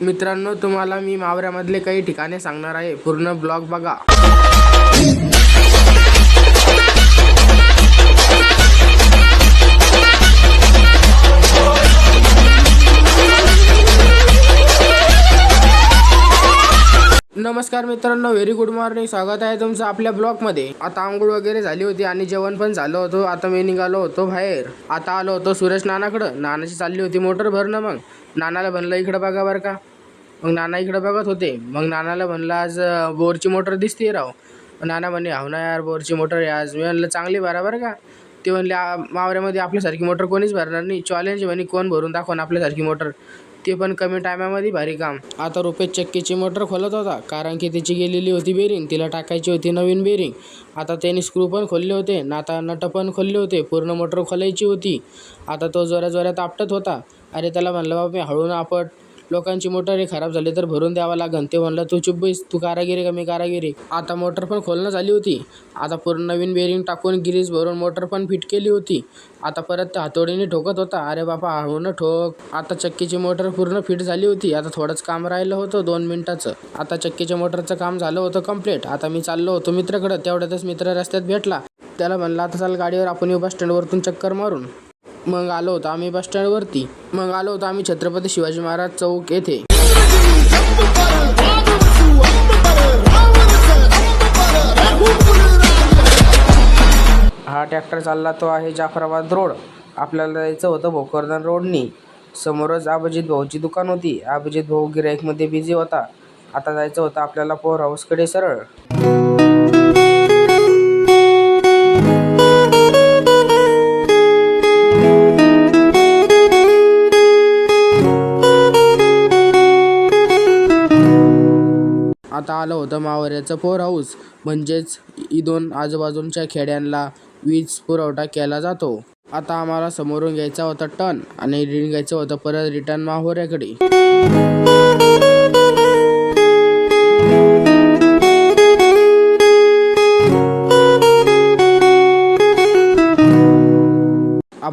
मित्रांनो तुम्हाला मी मावऱ्यामधले काही ठिकाणे सांगणार आहे. पूर्ण ब्लॉग बघा. नमस्कार मित्रांनो व्हेरी गुड मॉर्निंग स्वागत आहे तुमचं आपल्या ब्लॉगमध्ये आता आंघोळ वगैरे झाली होती आणि जेवण पण झालं होतं. आता मी निघालो होतो बाहेर. आता आलो होतो सुरेश नानाकडं. नानाची चालली होती मोटर भरणं मग. नानाला म्हणलं इकडं बघा बरं का. मग नाना इकडं बघत होते. मग नानाला म्हणलं आज बोरची मोटर दिसते राव. नाना म्हणे हो ना यार बोरची मोटर आज. मी म्हणलं चांगली भरा बरं का. ते म्हणले मावऱ्यामध्ये आपल्यासारखी मोटर कोणीच भरणार नाही. चॅलेंज म्हणे कोण भरून दाखवून आपल्यासारखी मोटर ते पण कमी टायमामध्ये भारी काम. आता रुपेश चक्कीची मोटर खोलत होता कारण की तिची गेलेली होती बेरिंग तिला टाकायची होती नवीन बेरिंग आता त्याने स्क्रू पण खोलले होते ना आता नट पण खोलले होते पूर्ण मोटर खोलायची होती. आता तो जोऱ्या जोऱ्यात आपटत होता. अरे त्याला म्हणलं बाबा मी हळून आपट. लोकांची मोटर हे खराब झाली तर भरून द्यावं लागन. ते म्हणलं तू चुप बैस तू कारागिरी का? मी कारागिरी आता मोटर पण खोलणं झाली होती. आता पूर्ण नवीन बेरिंग टाकून गिरीज भरून मोटर पण फिट केली होती. आता परत हातोडीने ठोकत होता. अरे बापा हळून ठोक. आता चक्कीची मोटर पूर्ण फिट झाली होती. आता थोडंच काम राहिलं होतं दोन मिनिटाचं. आता चक्कीच्या मोटरचं काम झालं होतं कंप्लीट आता मी चाललो होतो मित्राकडं. तेवढ्यातच मित्र रस्त्यात भेटला. त्याला म्हणलं आता चाल गाडीवर आपण येऊ बस स्टँडवरतून चक्कर मारून. मग आलो होतो आम्ही बस स्टँडवरती मग आलो होतो आम्ही छत्रपती शिवाजी महाराज चौक येथे. हा ट्रॅक्टर चालला तो आहे जाफराबाद रोड. आपल्याला जायचं होतं भोकरदन रोडनी. समोरच अभिजित भाऊची दुकान होती. अभिजित भाऊ गिराईकमध्ये बिझी होता. आता जायचं होतं आपल्याला पोर हाऊसकडे सरळ. आता आलं होतं मावऱ्याचं फोर हाऊस. म्हणजेच इथून आजूबाजूच्या खेड्यांना वीज पुरवठा केला जातो. आता आम्हाला समोरून घ्यायचा होता टन आणि रिटर्न घ्यायचं होतं परत रिटर्न माहोऱ्याकडे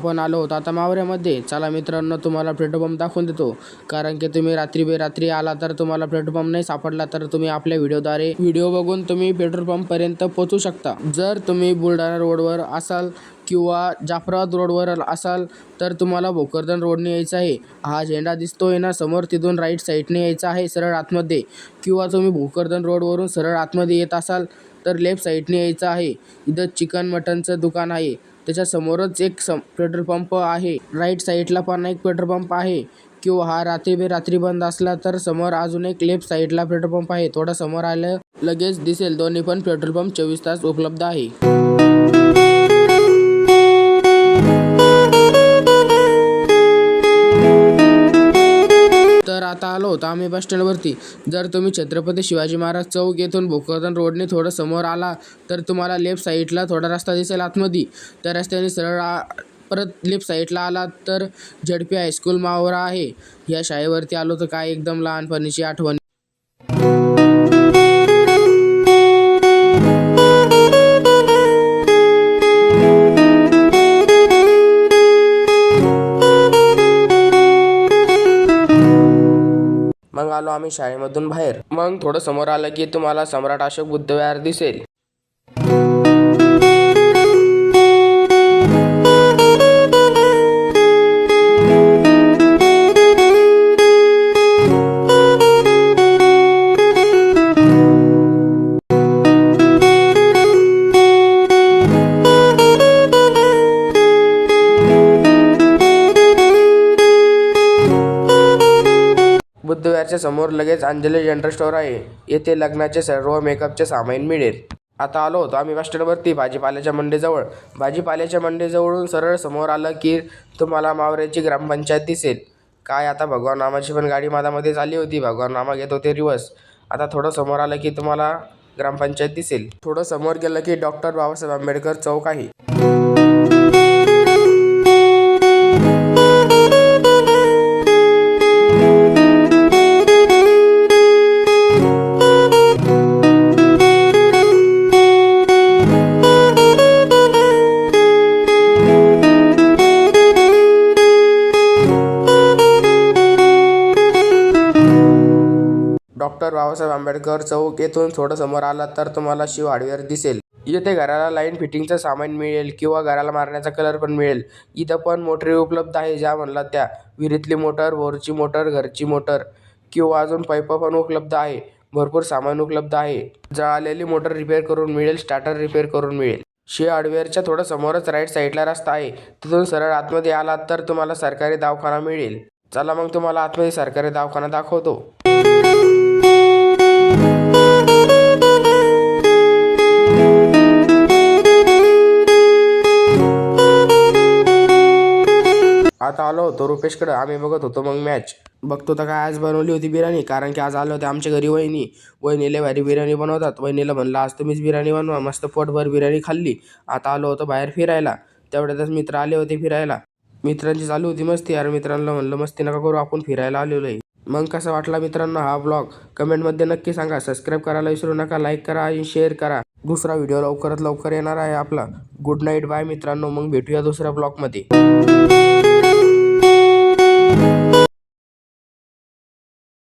आपण आलो होतो आता मावऱ्यामध्ये चला मित्रांनो तुम्हाला पेट्रोल पंप दाखवून देतो. कारण की तुम्ही रात्री बेरात्री आला तर तुम्हाला पेट्रोल पंप नाही सापडला तर तुम्ही आपल्या व्हिडिओद्वारे व्हिडिओ बघून तुम्ही पेट्रोल पंपपर्यंत पोहोचू शकता. जर तुम्ही बुलढाणा रोडवर असाल किंवा जाफराबाद रोडवर असाल तर तुम्हाला भोकरदन रोडने यायचं आहे. हा झेंडा दिसतोय ना समोर तिथून राईट साईडने यायचा आहे सरळ आतमध्ये. किंवा तुम्ही भोकरदन रोडवरून सरळ आतमध्ये येत असाल तर लेफ्ट साईडने यायचं आहे. इथं चिकन मटनचं दुकान आहे. त्याच्या समोरच एक सम पेट्रोल पंप आहे. राईट साईडला पण एक पेट्रोल पंप आहे. किंवा हा रात्री बेरात्री बंद असला तर समोर अजून एक लेफ्ट साईडला पेट्रोल पंप आहे. थोडा समोर आलं लगेच दिसेल. दोन्ही पण पेट्रोल पंप चोवीस तास उपलब्ध आहे. होतो. आम्ही बस स्टँडवरती. जर तुम्ही छत्रपती शिवाजी महाराज चौक येथून भोकरदन रोडने थोडं समोर आला तर तुम्हाला लेफ्ट साईडला थोडा रस्ता दिसेल आतमध्ये. त्या रस्त्याने सरळ परत लेफ्ट साईडला आलात तर झडपी हायस्कूल मावरा आहे. या शाळेवरती आलो तर काय एकदम लहानपणीची आठवण मग आलो आम्ही शाळेमधून बाहेर. मग थोडं समोर आलं की तुम्हाला सम्राट अशोक बुद्धविहार दिसेल. बाजारच्या समोर लगेच अंजली जनरल स्टोअर आहे. येथे लग्नाचे सर्व मेकअपचे सामान मिळेल. आता आलो होतो आम्ही बस स्टँडवरती भाजीपाल्याच्या मंडीजवळ. भाजीपाल्याच्या मंडीजवळून सरळ समोर आलं की तुम्हाला मावऱ्याची ग्रामपंचायत दिसेल. काय आता भगवान रामाची पण गाडी माझ्यामध्ये आली होती. भगवान रामा घेत होते रिवर्स. आता थोडं समोर आलं की तुम्हाला ग्रामपंचायत दिसेल. थोडं समोर गेलं की डॉक्टर बाबासाहेब आंबेडकर चौक आहे. डॉक्टर बाबासाहेब आंबेडकर चौक येथून थोडं समोर आलात तर तुम्हाला शिव हार्डवेअर दिसेल. इथे घराला लाईन फिटिंगचं सामान मिळेल किंवा घराला मारण्याचा कलर पण मिळेल. इथं पण मोटरी उपलब्ध आहे ज्या म्हणला त्या. विहिरीतली मोटर बोरची मोटर घरची मोटर किंवा अजून पाईप पण उपलब्ध आहे. भरपूर सामान उपलब्ध आहे. जळालेली मोटर रिपेअर करून मिळेल स्टार्टर रिपेअर करून मिळेल. शे हार्डवेअरच्या थोडं समोरच राईट साईडला रस्ता आहे. तिथून सरळ आतमध्ये आलात तर तुम्हाला सरकारी दवाखाना मिळेल. चला मग तुम्हाला आतमध्ये सरकारी दवाखाना दाखवतो. आता आलो होतो रुपेशकडं. आम्ही बघत होतो मग मॅच बघतो तर काय आज बनवली होती बिर्याणी. कारण की आज आलं होते आमच्या घरी वहिनी. वहिनीला भारी बिर्याणी बनवतात. वहिनीला म्हणलं आज तुम्हीच बिर्याणी बनवा. मस्त पोटभर बिर्याणी खाल्ली. आता आलो होतो बाहेर फिरायला. तेवढ्यातच मित्र आले होते फिरायला. मित्रांची चालू होती मस्ती. यार मित्रांना म्हणलं मस्ती नका करू आपण फिरायला आलेलो आहे मग कसा वाटला मित्रांनो हा ब्लॉग कमेंटमध्ये नक्की सांगा. सबस्क्राईब करायला विसरू नका. लाईक करा आणि शेअर करा. दुसरा व्हिडिओ लवकरात लवकर येणार आहे आपला. गुड नाईट बाय मित्रांनो. मग भेटूया दुसऱ्या ब्लॉगमध्ये Thank you.